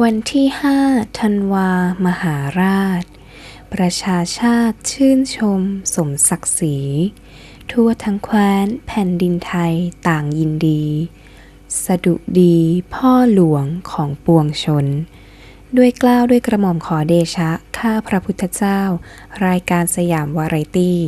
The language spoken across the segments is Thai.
วันที่5ธันวา มหาราช ประชาชาติชื่นชม สมศักดิ์ศรี ทั่วทั้งแคว้นแผ่นดินไทยต่างยินดี สดุดีพ่อหลวงของปวงชน ด้วยกล้าวด้วยกระหม่อมขอเดชะ ข้าพระพุทธเจ้า รายการสยามวาไรตี้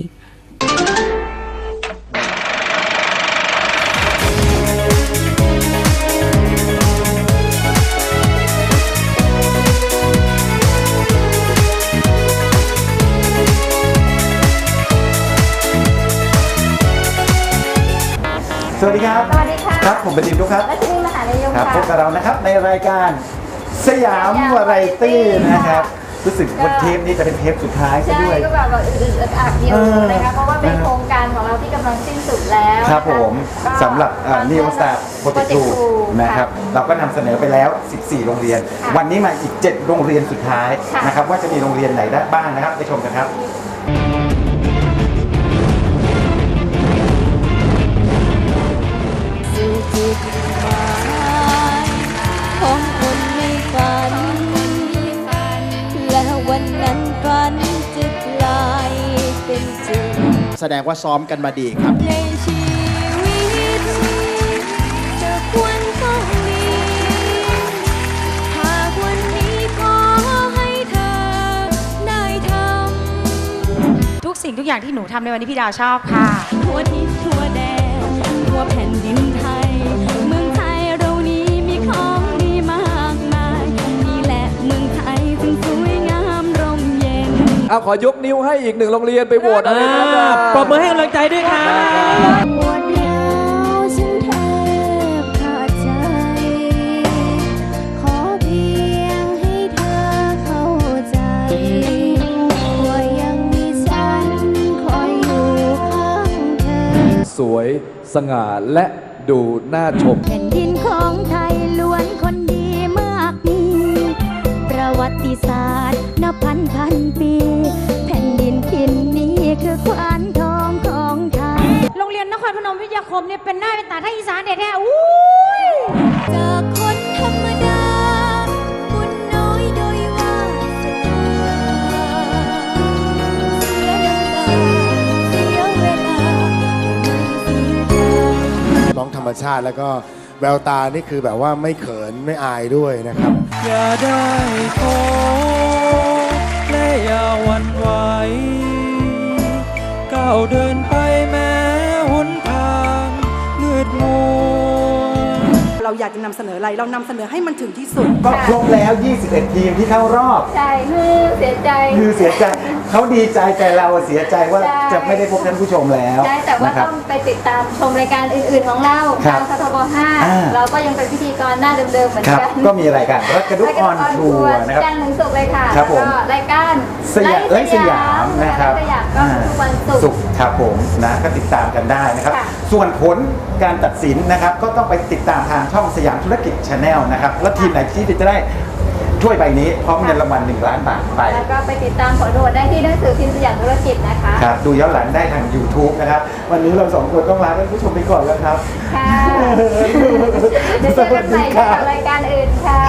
วัสดีครับ สวัสดีค่ะครับผมเป็นดิมทุกครับ และที่นี่มหาลัยยงครับค่ะพบกับเรานะครับในรายการสยามวาไรตี้นะครับ รู้สึกวันเทปนี้จะเป็นเทปสุดท้ายซะใช่ด้วย ก็แบบอึดๆอัดๆอยู่เออนะคะเพราะว่าเป็นนะโครงการของเราที่กำลังสิ้นสุดแล้วครับผมก็สำหรับนิวสตาร์โปรเจกต์ Project 2นะครับเราก็นำเสนอไปแล้ว 14 โรงเรียนค่ะวันนี้มาอีก 7 โรงเรียนสุดท้ายค่ะนะครับว่าจะมีโรงเรียนไหนได้บ้างนะครับไปชมกันครับ จุดหมายของคนในฝัน และวันนั้นฝันจะกลายเป็นจริงแสดงว่าซ้อมกันมาดีครับ ในชีวิตจะควรต้องมี หากวันนี้ขอให้เธอได้ทำทุกสิ่งทุกอย่างที่หนูทำในวันนี้พี่ดาวชอบค่ะทั่วทิศทั่วแด เอาขอยกนิ้วให้อีกหนึ่งโรงเรียนไปโหวตอะไรนะครับปรบมือให้กำลังใจด้วยครับปวดร้าวฉันแทบขาดใจ ขอเพียงให้เธอเข้าใจ ว่ายังมีฉันคอยอยู่ข้างเธอ สวยสง่าและดูน่าชม แผ่นดินของไทยล้วนคนดีมากมี ประวัติศาสตร์นับพันพันปี เรียนนครพนมวิทยาคมเนี่ยเป็นหน้าเป็นตาท่าอีสานเด็ดแท้อู้ยจากคนธรรมดาบุญน้อยโดยวาสนาเสียน้ำตาเสียเวลาไม่เสียใจน้องธรรมชาติแล้วก็แววตานี่คือแบบว่าไม่เขินไม่อายด้วยนะครับ อย่าได้ท้อและอย่าหวั่นไหวก้าวเดินไปแม้ เราอยากจะนำเสนออะไร เรานำเสนอให้มันถึงที่สุด ก็ครบแล้ว 21 ทีมที่เข้ารอบ ใช่คือเสียใจ คือเสียใจเขาดีใจแต่เราเสียใจว่าใช่ จะไม่ได้พบท่านผู้ชมแล้วใช่แต่ว่านะครับต้องไปติดตามชมรายการอื่นๆของเราครับทางคทบอ่า 5เราก็ยังเป็นพิธีกรหน้าเดิมๆเหมือนครับ กันก็มีรายการรักกระดุกออนทัวร์นะครับ จันทร์ถึงศุกร์เลย ค่ะครับผมแล้วก็รายการสยามไลฟ์สยามนะครับไลฟ์สยามก็ทุกวันศุกศุร์กร์ครับผมนะก็ติดตามกันได้นะครับค่ะส่วนผลการตัดสินนะครับ ก็ต้องไปติดตามทางช่องสยามธุรกิจชาแนลนะครับ แล้วทีมไหนที่จะได้ถ้วยใบนี้พร้อมเงินรางวัล1ล้านบาทไป แล้วก็ไปติดตามผลโหวตได้ที่หนังสือพิมพ์สยามธุรกิจนะคะครับดูย้อนหลังได้ทาง YouTube นะครับ วันนี้เราสองคนต้องลาท่านผู้ชมไปก่อนแล้วครับ ค่ะเดี๋ยวเจอกันใหม่กับรายการอื่นค่ะ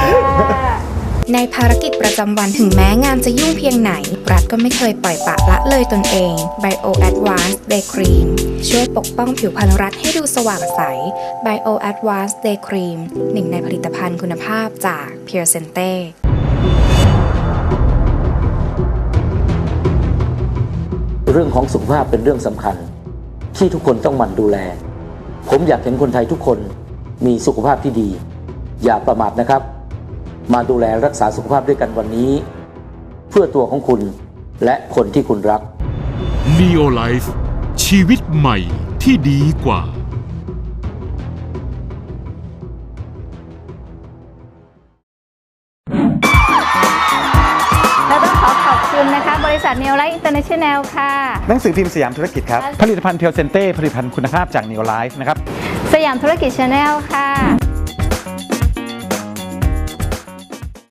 ในภารกิจประจำวันถึงแม้งานจะยุ่งเพียงไหน รัฐก็ไม่เคยปล่อยปละละเลยตนเอง Bio Advanced Day Cream ช่วยปกป้องผิวพรรณรัฐให้ดูสว่างใส Bio Advanced Day Cream หนึ่งในผลิตภัณฑ์คุณภาพจาก Pure Sente เรื่องของสุขภาพเป็นเรื่องสำคัญ ที่ทุกคนต้องหมั่นดูแล ผมอยากเห็นคนไทยทุกคนมีสุขภาพที่ดี อย่าประมาทนะครับ มาดูแลรักษาสุขภาพด้วยกันวันนี้ เพื่อตัวของคุณและคนที่คุณรัก Neo Life ชีวิตใหม่ที่ดีกว่าเราต้องขอขอบคุณนะคะ บริษัทเนลไลท์อินเตอร์เนชั่นแนลค่ะ หนังสือพิมพ์สยามธุรกิจครับ ผลิตภัณฑ์เพียวเซนเต้ผลิตภัณฑ์คุณภาพจาก Neo Life นะครับ สยามธุรกิจชาแนลค่ะ